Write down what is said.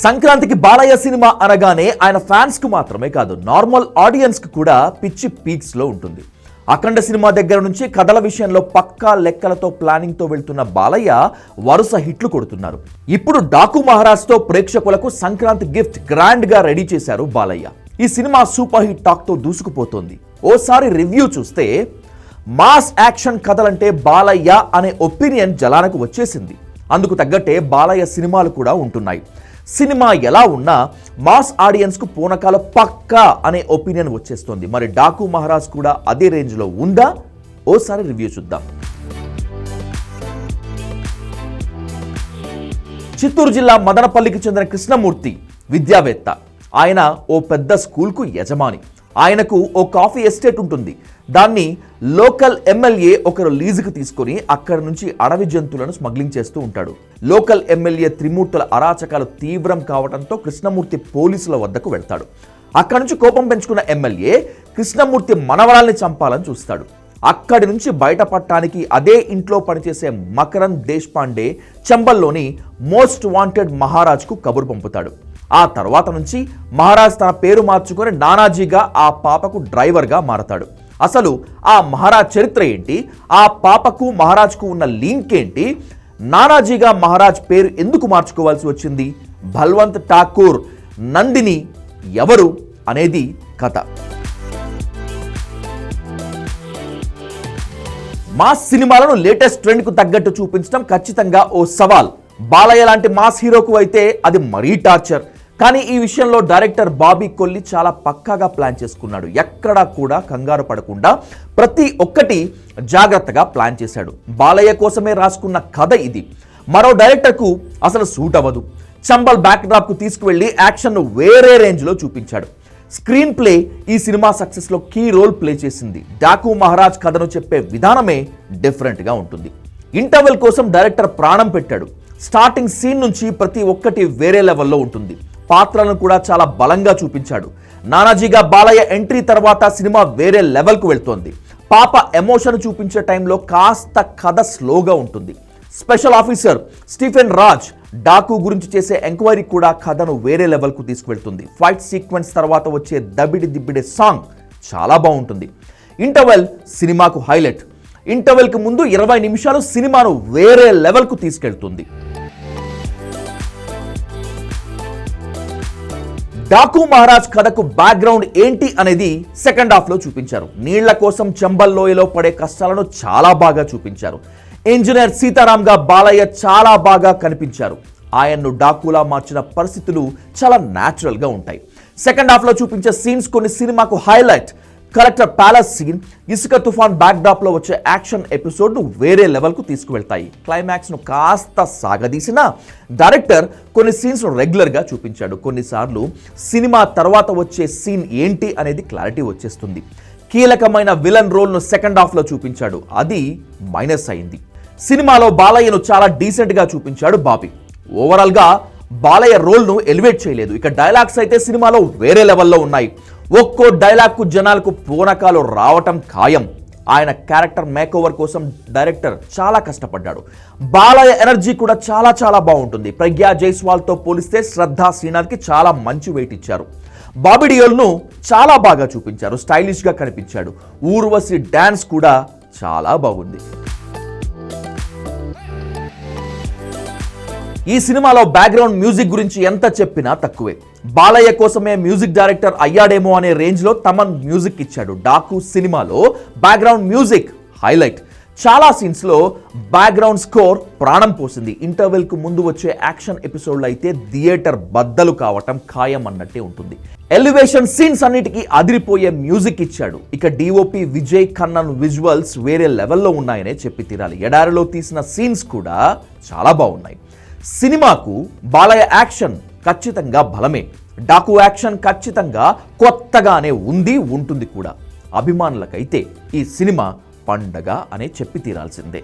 సంక్రాంతికి బాలయ్య సినిమా అనగానే ఆయన ఫ్యాన్స్కు మాత్రమే కాదు నార్మల్ ఆడియన్స్కు కూడా పిచ్చి పీక్స్లో ఉంటుంది. అఖండ సినిమా దగ్గర నుంచి కథల విషయంలో పక్కా లెక్కలతో ప్లానింగ్తో వెళ్తున్న బాలయ్య వరుస హిట్లు కొడుతున్నారు. ఇప్పుడు డాకు మహారాజ్తో ప్రేక్షకులకు సంక్రాంతి గిఫ్ట్ గ్రాండ్గా రెడీ చేశారు బాలయ్య. ఈ సినిమా సూపర్ హిట్ టాక్తో దూసుకుపోతోంది. ఓసారి రివ్యూ చూస్తే మాస్ యాక్షన్ కథలంటే బాలయ్య అనే ఒపీనియన్ జలానికి వచ్చేసింది. అందుకు తగ్గట్టే బాలయ్య సినిమాలు కూడా ఉంటున్నాయి. సినిమా ఎలా ఉన్నా మాస్ ఆడియన్స్కు పూనకాల పక్కా అనే ఒపీనియన్ వచ్చేస్తుంది. మరి డాకు మహారాజ్ కూడా అదే రేంజ్లో ఉందా? ఓసారి రివ్యూ చూద్దాం. చిత్తూరు జిల్లా మదనపల్లికి చెందిన కృష్ణమూర్తి విద్యావేత్త. ఆయన ఓ పెద్ద స్కూల్కు యజమాని. ఆయనకు ఓ కాఫీ ఎస్టేట్ ఉంటుంది. దాన్ని లోకల్ ఎమ్మెల్యే ఒకరు లీజుకు తీసుకొని అక్కడి నుంచి అడవి జంతువులను స్మగ్లింగ్ చేస్తూ ఉంటాడు. లోకల్ ఎమ్మెల్యే త్రిమూర్తుల అరాచకాలు తీవ్రం కావడంతో కృష్ణమూర్తి పోలీసుల వద్దకు వెళ్తాడు. అక్కడి నుంచి కోపం పెంచుకున్న ఎమ్మెల్యే కృష్ణమూర్తి మనవరాల్ని చంపాలని చూస్తాడు. అక్కడి నుంచి బయటపడటానికి అదే ఇంట్లో పనిచేసే మకరన్ దేశ్పాండే చంబల్లోని మోస్ట్ వాంటెడ్ మహారాజ్కు కబురు పంపుతాడు. ఆ తర్వాత నుంచి మహారాజ్ తన పేరు మార్చుకొని నానాజీగా ఆ పాపకు డ్రైవర్గా మారతాడు. అసలు ఆ మహారాజ్ చరిత్ర ఏంటి? ఆ పాపకు మహారాజ్కు ఉన్న లింక్ ఏంటి? నానాజీగా మహారాజ్ పేరు ఎందుకు మార్చుకోవాల్సి వచ్చింది? బల్వంత్ ఠాకూర్ నందిని ఎవరు అనేది కథ. మాస్ సినిమాలను లేటెస్ట్ ట్రెండ్కు తగ్గట్టు చూపించడం ఖచ్చితంగా ఓ సవాల్. బాలయ్య లాంటి మాస్ హీరోకు అయితే అది మరీ టార్చర్. కానీ ఈ విషయంలో డైరెక్టర్ బాబీ కొల్లి చాలా పక్కాగా ప్లాన్ చేసుకున్నాడు. ఎక్కడా కూడా కంగారు పడకుండా ప్రతి ఒక్కటి జాగ్రత్తగా ప్లాన్ చేశాడు. బాలయ్య కోసమే రాసుకున్న కథ ఇది. మరో డైరెక్టర్కు అసలు సూట్ అవ్వదు. చంబల్ బ్యాక్ డ్రాప్కు తీసుకువెళ్ళి యాక్షన్ను వేరే రేంజ్లో చూపించాడు. స్క్రీన్ ప్లే ఈ సినిమా సక్సెస్లో కీ రోల్ ప్లే చేసింది. డాకు మహారాజ్ కథను చెప్పే విధానమే డిఫరెంట్గా ఉంటుంది. ఇంటర్వెల్ కోసం డైరెక్టర్ ప్రాణం పెట్టాడు. స్టార్టింగ్ సీన్ నుంచి ప్రతి ఒక్కటి వేరే లెవెల్లో ఉంటుంది. పాత్రలను కూడా చాలా బలంగా చూపించాడు. నానాజీగా బాలయ్య ఎంట్రీ తర్వాత సినిమా వేరే లెవెల్కు వెళ్తోంది. పాప ఎమోషన్ చూపించే టైంలో కాస్త కథ స్లోగా ఉంటుంది. Special officer Stephen Raj Daaku గురించి చేసే ఎంక్వైరీ కూడా కథను వేరే లెవెల్కు తీసుకువెళ్తుంది. ఫైట్ సీక్వెన్స్ తర్వాత వచ్చే దబిడి దిబ్బిడే సాంగ్ చాలా బాగుంటుంది. ఇంటర్వెల్ సినిమాకు హైలైట్. ఇంటర్వెల్కి ముందు ఇరవై నిమిషాలు సినిమాను వేరే లెవెల్కు తీసుకెళ్తుంది. డాకు మహారాజ్ కథకు బ్యాక్గ్రౌండ్ ఏంటి అనేది సెకండ్ హాఫ్లో చూపించారు. నీళ్ళ కోసం చంబల్ లోయలో పడే కష్టాలను చాలా బాగా చూపించారు. ఇంజనీర్ సీతారాంగా బాలయ్య చాలా బాగా కనిపించారు. ఆయన్ను డాకులా మార్చిన పరిస్థితులు చాలా న్యాచురల్గా ఉంటాయి. సెకండ్ హాఫ్లో చూపించే సీన్స్ కొన్ని సినిమాకు హైలైట్ కలెక్టర్ ప్యాలెస్ సీన్ ఇసుక తుఫాన్ బ్యాక్డ్రాప్లో వచ్చే యాక్షన్ ఎపిసోడ్ను వేరే లెవెల్కు తీసుకువెళ్తాయి. క్లైమాక్స్ను కాస్త సాగదీసిన డైరెక్టర్ కొన్ని సీన్స్ను రెగ్యులర్గా చూపించాడు. కొన్నిసార్లు సినిమా తర్వాత వచ్చే సీన్ ఏంటి అనేది క్లారిటీ వచ్చేస్తుంది. కీలకమైన విలన్ రోల్ను సెకండ్ హాఫ్లో చూపించాడు. అది మైనస్ అయింది. సినిమాలో బాలయ్యను చాలా డీసెంట్గా చూపించాడు బాబీ. ఓవరాల్గా బాలయ్య రోల్ను ఎలివేట్ చేయలేదు. ఇక డైలాగ్స్ అయితే సినిమాలో వేరే లెవెల్లో ఉన్నాయి. ఒక్కో డైలాగ్కు జనాలకు పూనకాలు రావటం ఖాయం. ఆయన క్యారెక్టర్ మేక్ ఓవర్ కోసం డైరెక్టర్ చాలా కష్టపడ్డాడు. బాలయ్య ఎనర్జీ కూడా చాలా చాలా బాగుంటుంది. ప్రజ్ఞా జైస్వాల్తో పోలిస్తే శ్రద్ధ శ్రీనాథ్కి చాలా మంచి వెయిట్ ఇచ్చారు. బాబిడియోల్ను చాలా బాగా చూపించారు. స్టైలిష్గా కనిపించాడు. ఊర్వశి డ్యాన్స్ కూడా చాలా బాగుంది. ఈ సినిమాలో బ్యాక్గ్రౌండ్ మ్యూజిక్ గురించి ఎంత చెప్పినా తక్కువే. బాలయ్య కోసమే మ్యూజిక్ డైరెక్టర్ అయ్యాడేమో అనే రేంజ్లో తమన్ మ్యూజిక్ ఇచ్చాడు. డాకు సినిమాలో బ్యాక్గ్రౌండ్ మ్యూజిక్ హైలైట్. చాలా సీన్స్లో బ్యాక్గ్రౌండ్ స్కోర్ ప్రాణం పోసింది. ఇంటర్వెల్కు ముందు వచ్చే యాక్షన్ ఎపిసోడ్లో అయితే థియేటర్ బద్దలు కావటం ఖాయం అన్నట్టే ఉంటుంది. ఎలివేషన్ సీన్స్ అన్నిటికీ అదిరిపోయే మ్యూజిక్ ఇచ్చాడు. ఇక డిఓపి విజయ్ ఖన్నన్ విజువల్స్ వేరే లెవెల్లో ఉన్నాయనే చెప్పి తీరాలి. ఎడారిలో తీసిన సీన్స్ కూడా చాలా బాగున్నాయి. సినిమాకు బాలయ్య యాక్షన్ ఖచ్చితంగా బలమే. డాకు యాక్షన్ ఖచ్చితంగా కొత్తగానే ఉంది ఉంటుంది కూడా. అభిమానులకైతే ఈ సినిమా పండగ అనే చెప్పి తీరాల్సిందే.